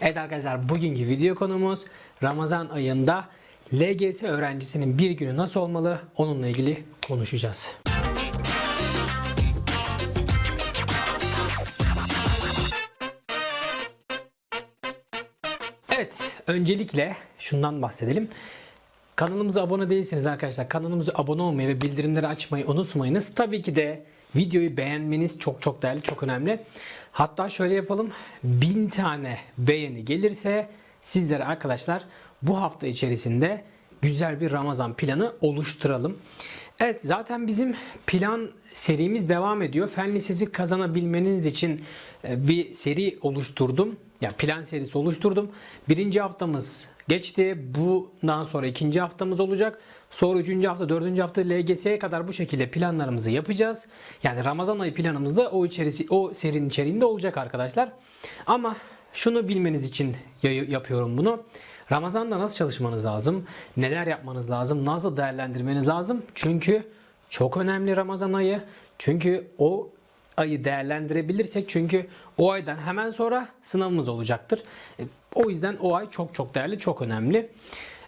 Evet arkadaşlar bugünkü video konumuz Ramazan ayında LGS öğrencisinin bir günü nasıl olmalı onunla ilgili konuşacağız. Evet öncelikle şundan bahsedelim. Kanalımıza abone değilseniz arkadaşlar kanalımıza abone olmayı ve bildirimleri açmayı unutmayınız. Tabii ki de videoyu beğenmeniz çok çok değerli, çok önemli. Hatta şöyle yapalım. 1000 tane beğeni gelirse sizlere arkadaşlar bu hafta içerisinde güzel bir Ramazan planı oluşturalım. Evet zaten bizim plan serimiz devam ediyor. Fen Lisesi kazanabilmeniz için e, bir seri oluşturdum. Ya plan serisi oluşturdum. Birinci haftamız geçti. Bundan sonra ikinci haftamız olacak. Sonra üçüncü hafta, dördüncü hafta LGS'ye kadar bu şekilde planlarımızı yapacağız. Yani Ramazan ayı planımız da o içerisi, o serinin içeriğinde olacak arkadaşlar. Ama şunu bilmeniz için yapıyorum bunu. Ramazan'da nasıl çalışmanız lazım? Neler yapmanız lazım? Nasıl değerlendirmeniz lazım? Çünkü çok önemli Ramazan ayı. Çünkü o ayı değerlendirebilirsek çünkü o aydan hemen sonra sınavımız olacaktır. E, O yüzden o ay çok çok değerli, çok önemli.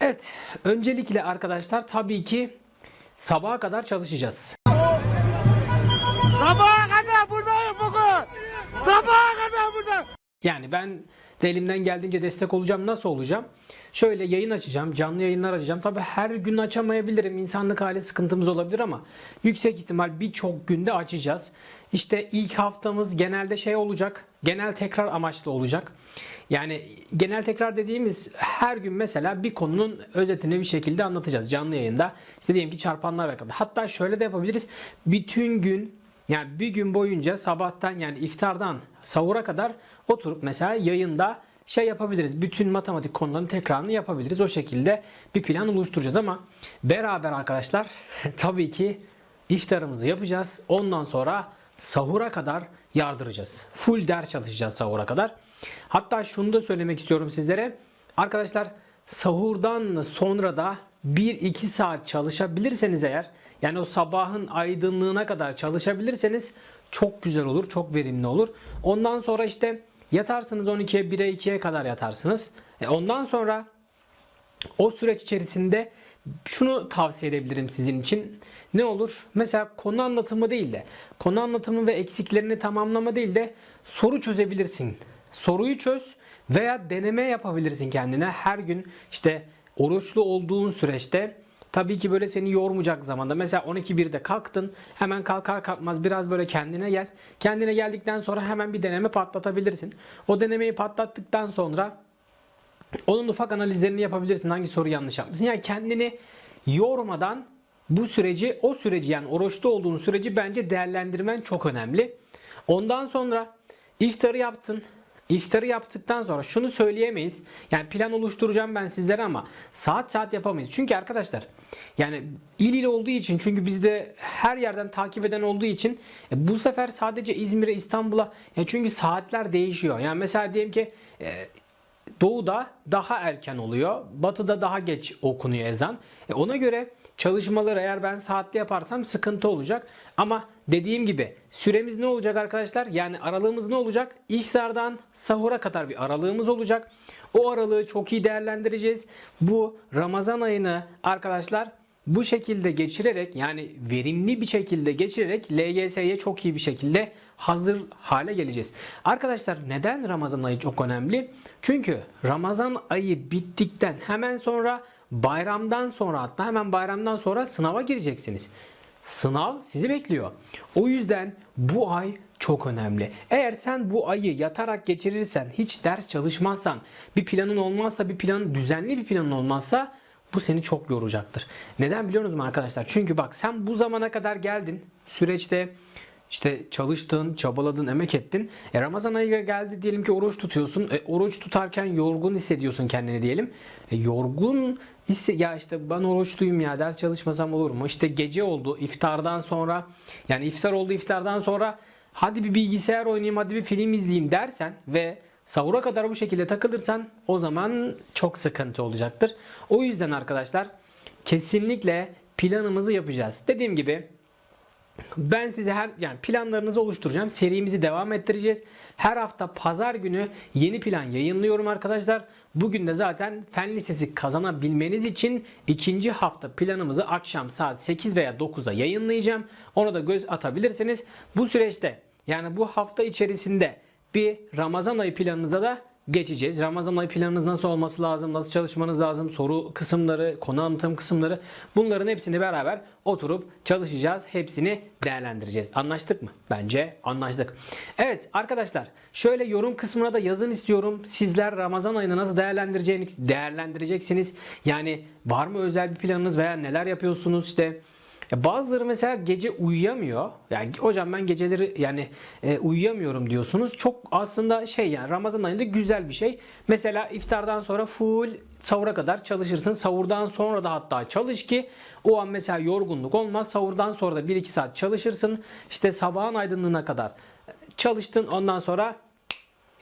Evet, öncelikle arkadaşlar tabii ki sabaha kadar çalışacağız. Sabaha kadar buradayım bugün. Sabaha kadar buradayım. Yani ben de elimden geldiğince destek olacağım. Nasıl olacağım? Şöyle yayın açacağım, canlı yayınlar açacağım. Tabii her gün açamayabilirim. İnsanlık hali sıkıntımız olabilir ama yüksek ihtimal birçok günde açacağız. İşte ilk haftamız genelde şey olacak. Genel tekrar amaçlı olacak. Yani genel tekrar dediğimiz her gün mesela bir konunun özetini bir şekilde anlatacağız canlı yayında. İşte diyelim ki çarpanlar ve Hatta şöyle de yapabiliriz. Bütün gün yani bir gün boyunca sabahtan yani iftardan sahura kadar oturup mesela yayında şey yapabiliriz. Bütün matematik konularının tekrarını yapabiliriz. O şekilde bir plan oluşturacağız ama beraber arkadaşlar tabii ki iftarımızı yapacağız. Ondan sonra sahura kadar yardıracağız. Full ders çalışacağız sahura kadar. Hatta şunu da söylemek istiyorum sizlere. Arkadaşlar sahurdan sonra da 1-2 saat çalışabilirseniz eğer yani o sabahın aydınlığına kadar çalışabilirseniz çok güzel olur, çok verimli olur. Ondan sonra işte yatarsınız 12'ye, 1'e, 2'ye kadar yatarsınız. E ondan sonra o süreç içerisinde şunu tavsiye edebilirim sizin için. Ne olur? Mesela konu anlatımı değil de konu anlatımı ve eksiklerini tamamlama değil de soru çözebilirsin. Soruyu çöz veya deneme yapabilirsin kendine. Her gün işte oruçlu olduğun süreçte tabii ki böyle seni yormayacak zamanda. Mesela 12.1'de kalktın. Hemen kalkar kalkmaz biraz böyle kendine gel. Kendine geldikten sonra hemen bir deneme patlatabilirsin. O denemeyi patlattıktan sonra onun ufak analizlerini yapabilirsin. Hangi soru yanlış yapmışsın. Yani kendini yormadan bu süreci, o süreci yani oruçta olduğun süreci bence değerlendirmen çok önemli. Ondan sonra iftarı yaptın. İftarı yaptıktan sonra şunu söyleyemeyiz. Yani plan oluşturacağım ben sizlere ama saat saat yapamayız. Çünkü arkadaşlar yani il il olduğu için çünkü bizde her yerden takip eden olduğu için e, bu sefer sadece İzmir'e İstanbul'a ya çünkü saatler değişiyor. Yani mesela diyelim ki e, Doğuda daha erken oluyor. Batıda daha geç okunuyor ezan. E ona göre çalışmaları eğer ben saatte yaparsam sıkıntı olacak. Ama dediğim gibi süremiz ne olacak arkadaşlar? Yani aralığımız ne olacak? İftardan sahura kadar bir aralığımız olacak. O aralığı çok iyi değerlendireceğiz. Bu Ramazan ayını arkadaşlar bu şekilde geçirerek yani verimli bir şekilde geçirerek LGS'ye çok iyi bir şekilde hazır hale geleceğiz. Arkadaşlar neden Ramazan ayı çok önemli? Çünkü Ramazan ayı bittikten hemen sonra bayramdan sonra hatta hemen bayramdan sonra sınava gireceksiniz. Sınav sizi bekliyor. O yüzden bu ay çok önemli. Eğer sen bu ayı yatarak geçirirsen, hiç ders çalışmazsan, bir planın olmazsa, bir plan düzenli bir planın olmazsa bu seni çok yoracaktır. Neden biliyor musunuz arkadaşlar? Çünkü bak sen bu zamana kadar geldin. Süreçte işte çalıştın, çabaladın, emek ettin. E Ramazan ayı geldi diyelim ki oruç tutuyorsun. E, oruç tutarken yorgun hissediyorsun kendini diyelim. E, yorgun hisse ya işte ben oruçluyum ya ders çalışmasam olur mu? İşte gece oldu iftardan sonra yani iftar oldu iftardan sonra hadi bir bilgisayar oynayayım hadi bir film izleyeyim dersen ve sahura kadar bu şekilde takılırsan o zaman çok sıkıntı olacaktır. O yüzden arkadaşlar kesinlikle planımızı yapacağız. Dediğim gibi Ben size her yani planlarınızı oluşturacağım. Serimizi devam ettireceğiz. Her hafta pazar günü yeni plan yayınlıyorum arkadaşlar. Bugün de zaten fen lisesi kazanabilmeniz için ikinci hafta planımızı akşam saat 8 veya 9'da yayınlayacağım. Ona da göz atabilirsiniz. Bu süreçte yani bu hafta içerisinde bir Ramazan ayı planınıza da geçeceğiz. Ramazan ayı planınız nasıl olması lazım, nasıl çalışmanız lazım, soru kısımları, konu anlatım kısımları bunların hepsini beraber oturup çalışacağız. Hepsini değerlendireceğiz. Anlaştık mı? Bence anlaştık. Evet arkadaşlar şöyle yorum kısmına da yazın istiyorum. Sizler Ramazan ayını nasıl değerlendireceğiniz, değerlendireceksiniz? Yani var mı özel bir planınız veya neler yapıyorsunuz işte? Ya bazıları mesela gece uyuyamıyor. Yani hocam ben geceleri yani e, uyuyamıyorum diyorsunuz. Çok aslında şey yani Ramazan ayında güzel bir şey. Mesela iftardan sonra full sahura kadar çalışırsın. Sahurdan sonra da hatta çalış ki o an mesela yorgunluk olmaz. Sahurdan sonra da 1-2 saat çalışırsın. İşte sabahın aydınlığına kadar çalıştın. Ondan sonra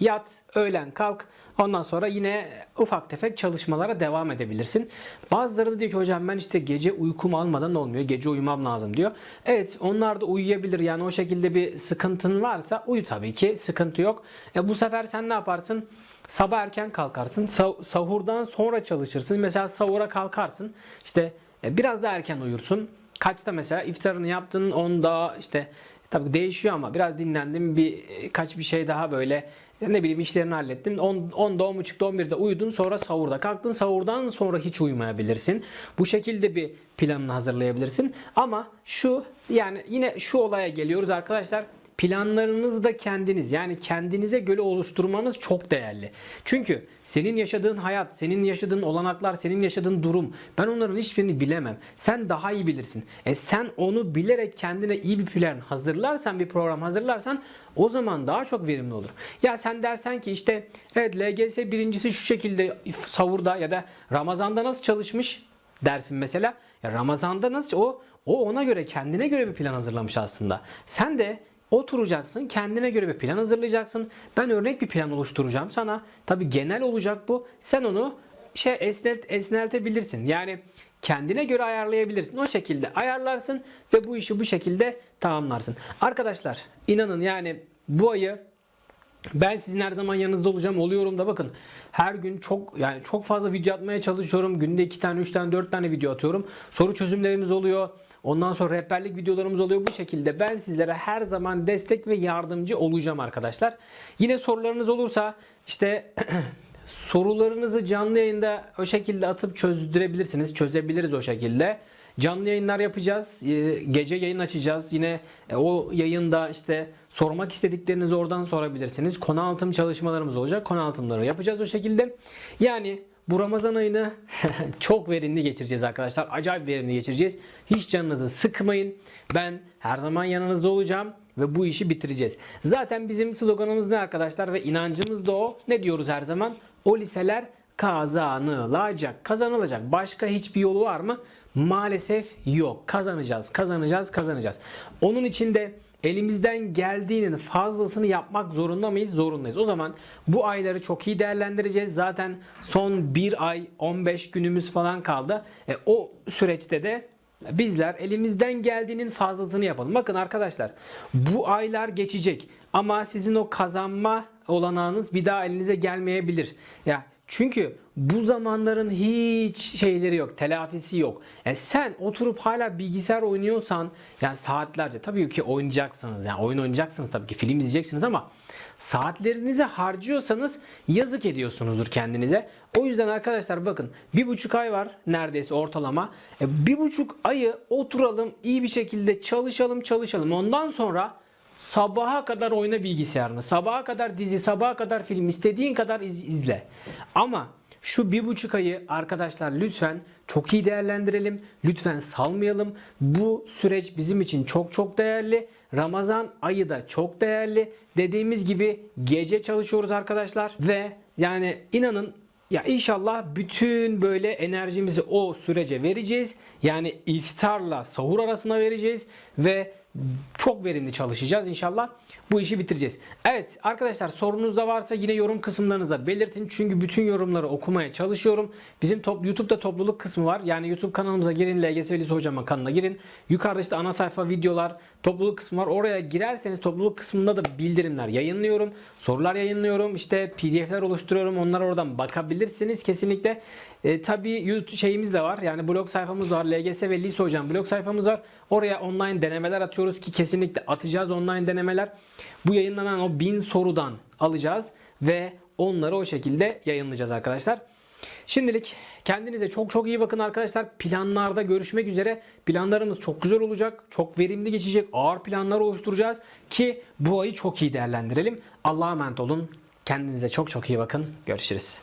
Yat, öğlen kalk. Ondan sonra yine ufak tefek çalışmalara devam edebilirsin. Bazıları da diyor ki hocam ben işte gece uykumu almadan olmuyor. Gece uyumam lazım diyor. Evet onlar da uyuyabilir. Yani o şekilde bir sıkıntın varsa uyu tabii ki. Sıkıntı yok. E bu sefer sen ne yaparsın? Sabah erken kalkarsın. Sa- sahurdan sonra çalışırsın. Mesela sahura kalkarsın. İşte e, biraz da erken uyursun. Kaçta mesela iftarını yaptın 10'da işte Tabii değişiyor ama biraz dinlendim. Bir kaç bir şey daha böyle ne bileyim işlerini hallettim. 10, 10'da 10.30'da 11'de uyudun sonra sahurda kalktın. Sahurdan sonra hiç uyumayabilirsin. Bu şekilde bir planını hazırlayabilirsin. Ama şu yani yine şu olaya geliyoruz arkadaşlar. Planlarınızı da kendiniz yani kendinize göre oluşturmanız çok değerli. Çünkü senin yaşadığın hayat, senin yaşadığın olanaklar, senin yaşadığın durum ben onların hiçbirini bilemem. Sen daha iyi bilirsin. E sen onu bilerek kendine iyi bir plan hazırlarsan, bir program hazırlarsan o zaman daha çok verimli olur. Ya sen dersen ki işte evet LGS birincisi şu şekilde savurda ya da Ramazan'da nasıl çalışmış dersin mesela. Ya Ramazan'da nasıl o o ona göre kendine göre bir plan hazırlamış aslında. Sen de Oturacaksın, kendine göre bir plan hazırlayacaksın. Ben örnek bir plan oluşturacağım sana. Tabi genel olacak bu. Sen onu şey esnet, esneltebilirsin. Yani kendine göre ayarlayabilirsin. O şekilde ayarlarsın ve bu işi bu şekilde tamamlarsın. Arkadaşlar inanın yani bu ayı ben sizin her zaman yanınızda olacağım. Oluyorum da bakın. Her gün çok yani çok fazla video atmaya çalışıyorum. Günde 2 tane, 3 tane, 4 tane video atıyorum. Soru çözümlerimiz oluyor. Ondan sonra rehberlik videolarımız oluyor. Bu şekilde ben sizlere her zaman destek ve yardımcı olacağım arkadaşlar. Yine sorularınız olursa işte sorularınızı canlı yayında o şekilde atıp çözdürebilirsiniz. Çözebiliriz o şekilde. Canlı yayınlar yapacağız. Ee, Gece yayın açacağız. Yine e, o yayında işte sormak istediklerinizi oradan sorabilirsiniz. Konu anlatım çalışmalarımız olacak. Konu anlatımları yapacağız o şekilde. Yani bu Ramazan ayını çok verimli geçireceğiz arkadaşlar. Acayip verimli geçireceğiz. Hiç canınızı sıkmayın. Ben her zaman yanınızda olacağım ve bu işi bitireceğiz. Zaten bizim sloganımız ne arkadaşlar ve inancımız da o. Ne diyoruz her zaman? O liseler kazanılacak. Kazanılacak. Başka hiçbir yolu var mı? Maalesef yok. Kazanacağız, kazanacağız, kazanacağız. Onun için de elimizden geldiğinin fazlasını yapmak zorunda mıyız? Zorundayız. O zaman bu ayları çok iyi değerlendireceğiz. Zaten son bir ay 15 günümüz falan kaldı. E, o süreçte de Bizler elimizden geldiğinin fazlasını yapalım. Bakın arkadaşlar bu aylar geçecek ama sizin o kazanma olanağınız bir daha elinize gelmeyebilir. Ya çünkü bu zamanların hiç şeyleri yok, telafisi yok. E sen oturup hala bilgisayar oynuyorsan yani saatlerce tabii ki oynayacaksınız. Yani oyun oynayacaksınız tabii ki film izleyeceksiniz ama saatlerinizi harcıyorsanız yazık ediyorsunuzdur kendinize. O yüzden arkadaşlar bakın bir buçuk ay var neredeyse ortalama. E, bir buçuk ayı oturalım iyi bir şekilde çalışalım çalışalım. Ondan sonra sabaha kadar oyna bilgisayarını. Sabaha kadar dizi, sabaha kadar film istediğin kadar iz- izle. Ama şu bir buçuk ayı arkadaşlar lütfen çok iyi değerlendirelim. Lütfen salmayalım. Bu süreç bizim için çok çok değerli. Ramazan ayı da çok değerli. Dediğimiz gibi gece çalışıyoruz arkadaşlar ve yani inanın ya inşallah bütün böyle enerjimizi o sürece vereceğiz. Yani iftarla sahur arasına vereceğiz ve çok verimli çalışacağız inşallah. Bu işi bitireceğiz. Evet arkadaşlar sorunuz da varsa yine yorum kısımlarınızda belirtin. Çünkü bütün yorumları okumaya çalışıyorum. Bizim top, YouTube'da topluluk kısmı var. Yani YouTube kanalımıza girin. LGS Velisi Hocam'ın kanalına girin. Yukarıda işte ana sayfa videolar, topluluk kısmı var. Oraya girerseniz topluluk kısmında da bildirimler yayınlıyorum. Sorular yayınlıyorum. İşte PDF'ler oluşturuyorum. Onlara oradan bakabilirsiniz kesinlikle. E, tabii YouTube şeyimiz de var. Yani blog sayfamız var. LGS ve Lise Hocam blog sayfamız var. Oraya online denemeler atıyoruz ki kesinlikle atacağız online denemeler. Bu yayınlanan o bin sorudan alacağız ve onları o şekilde yayınlayacağız arkadaşlar. Şimdilik kendinize çok çok iyi bakın arkadaşlar. Planlarda görüşmek üzere. Planlarımız çok güzel olacak. Çok verimli geçecek. Ağır planlar oluşturacağız ki bu ayı çok iyi değerlendirelim. Allah'a emanet olun. Kendinize çok çok iyi bakın. Görüşürüz.